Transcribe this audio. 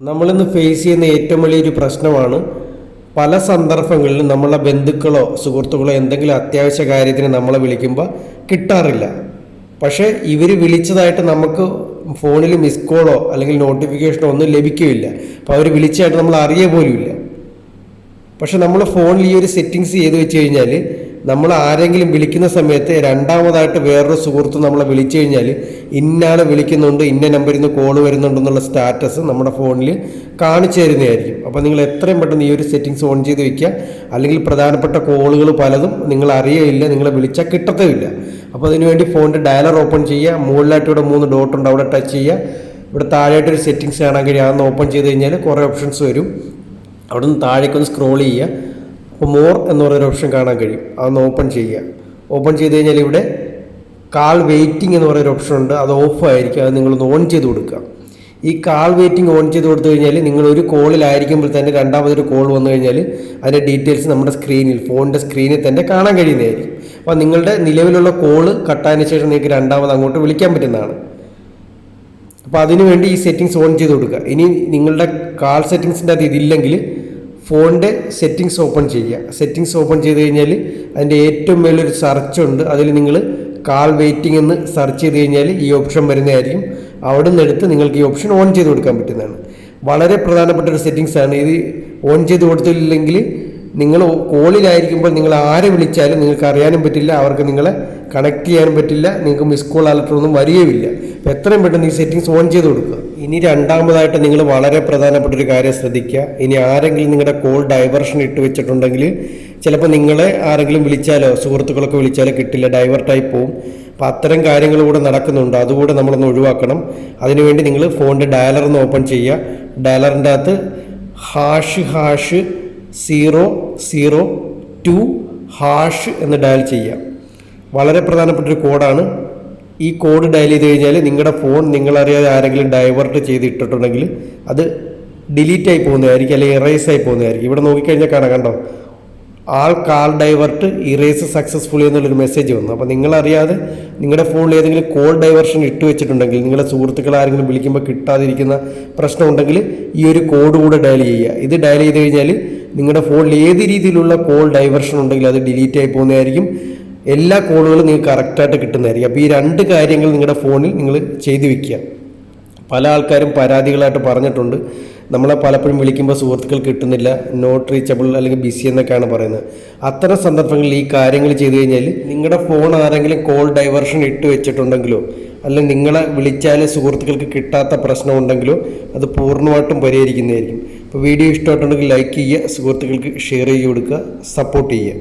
നമ്മളിന്ന് ഫേസ് ചെയ്യുന്ന ഏറ്റവും വലിയൊരു പ്രശ്നമാണ് പല സന്ദർഭങ്ങളിലും നമ്മളെ ബന്ധുക്കളോ സുഹൃത്തുക്കളോ എന്തെങ്കിലും അത്യാവശ്യ കാര്യത്തിന് നമ്മളെ വിളിക്കുമ്പോൾ കിട്ടാറില്ല. പക്ഷേ ഇവർ വിളിച്ചതായിട്ട് നമുക്ക് ഫോണിൽ മിസ് കോളോ അല്ലെങ്കിൽ നോട്ടിഫിക്കേഷനോ ഒന്നും ലഭിക്കുകയില്ല. അപ്പോൾ അവർ വിളിച്ചതായിട്ട് നമ്മൾ അറിയ പോലുമില്ല. പക്ഷെ നമ്മൾ ഫോണിൽ ഈ ഒരു സെറ്റിങ്സ് ചെയ്ത് വെച്ച് കഴിഞ്ഞാൽ നമ്മൾ ആരെങ്കിലും വിളിക്കുന്ന സമയത്ത് രണ്ടാമതായിട്ട് വേറൊരു സുഹൃത്ത് നമ്മളെ വിളിച്ചു കഴിഞ്ഞാൽ ഇന്നാൾ വിളിക്കുന്നുണ്ട് ഇന്ന നമ്പറിൽ നിന്ന് കോൾ വരുന്നുണ്ടെന്നുള്ള സ്റ്റാറ്റസ് നമ്മുടെ ഫോണിൽ കാണിച്ചു തരുന്നതായിരിക്കും. അപ്പോൾ നിങ്ങൾ എത്രയും പെട്ടെന്ന് ഈ ഒരു സെറ്റിങ്സ് ഓൺ ചെയ്ത് വയ്ക്കുക അല്ലെങ്കിൽ പ്രധാനപ്പെട്ട കോളുകൾ പലതും നിങ്ങൾ അറിയയില്ല നിങ്ങളെ വിളിച്ചാൽ കിട്ടത്തുമില്ല അപ്പോൾ അതിനുവേണ്ടി ഫോണിന്റെ ഡയലർ ഓപ്പൺ ചെയ്യുക. മുകളിലായിട്ട് ഇവിടെ മൂന്ന് ഡോട്ട് ഉണ്ട് അവിടെ ടച്ച് ചെയ്യുക. ഇവിടെ താഴെയായിട്ടൊരു സെറ്റിങ്സ് കാണാൻ കഴിയും അതൊന്ന് ഓപ്പൺ ചെയ്ത് കഴിഞ്ഞാൽ കുറേ ഓപ്ഷൻസ് വരും. അവിടെ നിന്ന് താഴേക്കൊന്ന് സ്ക്രോൾ ചെയ്യുക. അപ്പോൾ മോർ എന്ന് പറയുന്ന ഓപ്ഷൻ കാണാൻ കഴിയും. അതൊന്ന് ഓപ്പൺ ചെയ്യുക. ഓപ്പൺ ചെയ്ത് കഴിഞ്ഞാൽ ഇവിടെ കാൾ വെയിറ്റിംഗ് എന്ന് പറയുന്ന ഓപ്ഷൻ ഉണ്ട്. അത് ഓഫ് ആയിരിക്കും. അത് നിങ്ങളൊന്ന് ഓൺ ചെയ്ത് കൊടുക്കുക. ഈ കാൾ വെയിറ്റിംഗ് ഓൺ ചെയ്ത് കൊടുത്തു കഴിഞ്ഞാൽ നിങ്ങൾ ഒരു കോളിലായിരിക്കുമ്പോൾ തന്നെ രണ്ടാമതൊരു കോൾ വന്നു കഴിഞ്ഞാൽ അതിന്റെ ഡീറ്റെയിൽസ് നമ്മുടെ സ്ക്രീനിൽ ഫോണിന്റെ സ്ക്രീനിൽ തന്നെ കാണാൻ കഴിയുന്നതായിരിക്കും. അപ്പോൾ നിങ്ങളുടെ നിലവിലുള്ള കോൾ കട്ടായതിന് ശേഷം നിങ്ങൾക്ക് രണ്ടാമത് അങ്ങോട്ട് വിളിക്കാൻ പറ്റുന്നതാണ്. അപ്പോൾ അതിനുവേണ്ടി ഈ സെറ്റിങ്സ് ഓൺ ചെയ്ത് കൊടുക്കുക. ഇനി നിങ്ങളുടെ കാൾ സെറ്റിങ്സിന്റെ അത് ഇതില്ലെങ്കിൽ ഫോണിന്റെ സെറ്റിങ്സ് ഓപ്പൺ ചെയ്യുക. സെറ്റിങ്സ് ഓപ്പൺ ചെയ്ത് കഴിഞ്ഞാൽ അതിന്റെ ഏറ്റവും മേലൊരു സെർച്ച് ഉണ്ട്. അതിൽ നിങ്ങൾ കാൾ വെയിറ്റിംഗ് എന്ന് സെർച്ച് ചെയ്ത് കഴിഞ്ഞാൽ ഈ ഓപ്ഷൻ വരുന്നതായിരിക്കും. അവിടെ നിന്ന് എടുത്ത് നിങ്ങൾക്ക് ഈ ഓപ്ഷൻ ഓൺ ചെയ്ത് കൊടുക്കാൻ പറ്റുന്നതാണ്. വളരെ പ്രധാനപ്പെട്ട ഒരു സെറ്റിങ്സ് ആണ്. ഇത് ഓൺ ചെയ്ത് കൊടുത്തില്ലെങ്കിൽ നിങ്ങൾ കോളിലായിരിക്കുമ്പോൾ നിങ്ങൾ ആരെ വിളിച്ചാലും നിങ്ങൾക്ക് അറിയാനും പറ്റില്ല അവർക്ക് നിങ്ങളെ കണക്ട് ചെയ്യാനും പറ്റില്ല നിങ്ങൾക്ക് മിസ് കോൾ അലർട്ടൊന്നും വരികയുമില്ല. അപ്പോൾ എത്രയും പെട്ടെന്ന് ഈ സെറ്റിങ്സ് ഓൺ ചെയ്ത് കൊടുക്കുക. ഇനി രണ്ടാമതായിട്ട് നിങ്ങൾ വളരെ പ്രധാനപ്പെട്ട ഒരു കാര്യം ശ്രദ്ധിക്കുക. ഇനി ആരെങ്കിലും നിങ്ങളുടെ കോൾ ഡൈവർഷൻ ഇട്ട് വെച്ചിട്ടുണ്ടെങ്കിൽ ചിലപ്പോൾ നിങ്ങളെ ആരെങ്കിലും വിളിച്ചാലോ സുഹൃത്തുക്കളൊക്കെ വിളിച്ചാലോ കിട്ടില്ല ഡൈവേർട്ടായി പോവും. അപ്പോൾ അത്തരം കാര്യങ്ങൾ കൂടെ നടക്കുന്നുണ്ട്. അതുകൂടെ നമ്മളൊന്ന് ഒഴിവാക്കണം. അതിനുവേണ്ടി നിങ്ങൾ ഫോണിന്റെ ഡയലർ ഒന്ന് ഓപ്പൺ ചെയ്യുക. ഡയലറിന്റെ അകത്ത് hash hash zero zero two hash എന്ന് ഡയൽ ചെയ്യുക. വളരെ പ്രധാനപ്പെട്ട ഒരു കോഡാണ് ഈ കോഡ് ഡയൽ ചെയ്ത് കഴിഞ്ഞാൽ നിങ്ങളുടെ ഫോൺ നിങ്ങളറിയാതെ ആരെങ്കിലും ഡൈവേർട്ട് ചെയ്ത് ഇട്ടിട്ടുണ്ടെങ്കിൽ അത് ഡിലീറ്റ് ആയി പോകുന്നതായിരിക്കും അല്ലെങ്കിൽ ഇറേസ് ആയി പോകുന്നതായിരിക്കും. ഇവിടെ നോക്കിക്കഴിഞ്ഞാൽ കാണാം കണ്ടോ? All call divert erase successfully എന്നുള്ളൊരു മെസ്സേജ് വന്നു. അപ്പോൾ നിങ്ങളറിയാതെ നിങ്ങളുടെ ഫോണിൽ ഏതെങ്കിലും കോൾ ഡൈവേർഷൻ ഇട്ട് വെച്ചിട്ടുണ്ടെങ്കിൽ നിങ്ങളുടെ സുഹൃത്തുക്കൾ ആരെങ്കിലും വിളിക്കുമ്പോൾ കിട്ടാതിരിക്കുന്ന പ്രശ്നമുണ്ടെങ്കിൽ ഈ ഒരു കോഡ് കൂടെ ഡയൽ ചെയ്യുക. ഇത് ഡയൽ ചെയ്ത് കഴിഞ്ഞാൽ നിങ്ങളുടെ ഫോണിൽ ഏത് രീതിയിലുള്ള കോൾ ഡൈവേർഷൻ ഉണ്ടെങ്കിൽ അത് ഡിലീറ്റ് ആയി പോകുന്നതായിരിക്കും. എല്ലാ കോളുകളും നിങ്ങൾക്ക് കറക്റ്റായിട്ട് കിട്ടുന്നതായിരിക്കും. അപ്പോൾ ഈ രണ്ട് കാര്യങ്ങൾ നിങ്ങളുടെ ഫോണിൽ നിങ്ങൾ ചെയ്തു വെക്കുക. പല ആൾക്കാരും പരാതികളായിട്ട് പറഞ്ഞിട്ടുണ്ട്. നമ്മളെ പലപ്പോഴും വിളിക്കുമ്പോൾ സുഹൃത്തുക്കൾ കിട്ടുന്നില്ല നോട്ട് റീച്ചബിൾ അല്ലെങ്കിൽ ബിസി എന്നൊക്കെയാണ് പറയുന്നത്. അത്തരം സന്ദർഭങ്ങളിൽ ഈ കാര്യങ്ങൾ ചെയ്തു കഴിഞ്ഞാൽ നിങ്ങളുടെ ഫോൺ ആരെങ്കിലും കോൾ ഡൈവേർഷൻ ഇട്ട് വെച്ചിട്ടുണ്ടെങ്കിലോ അല്ലെങ്കിൽ നിങ്ങളെ വിളിച്ചാൽ സുഹൃത്തുക്കൾക്ക് കിട്ടാത്ത പ്രശ്നം ഉണ്ടെങ്കിലോ അത് പൂർണമായിട്ടും പരിഹരിക്കുന്നതായിരിക്കും. അപ്പോൾ വീഡിയോ ഇഷ്ടമായിട്ടുണ്ടെങ്കിൽ ലൈക്ക് ചെയ്യുക സുഹൃത്തുക്കൾക്ക് ഷെയർ ചെയ്ത് കൊടുക്കുക സപ്പോർട്ട് ചെയ്യുക.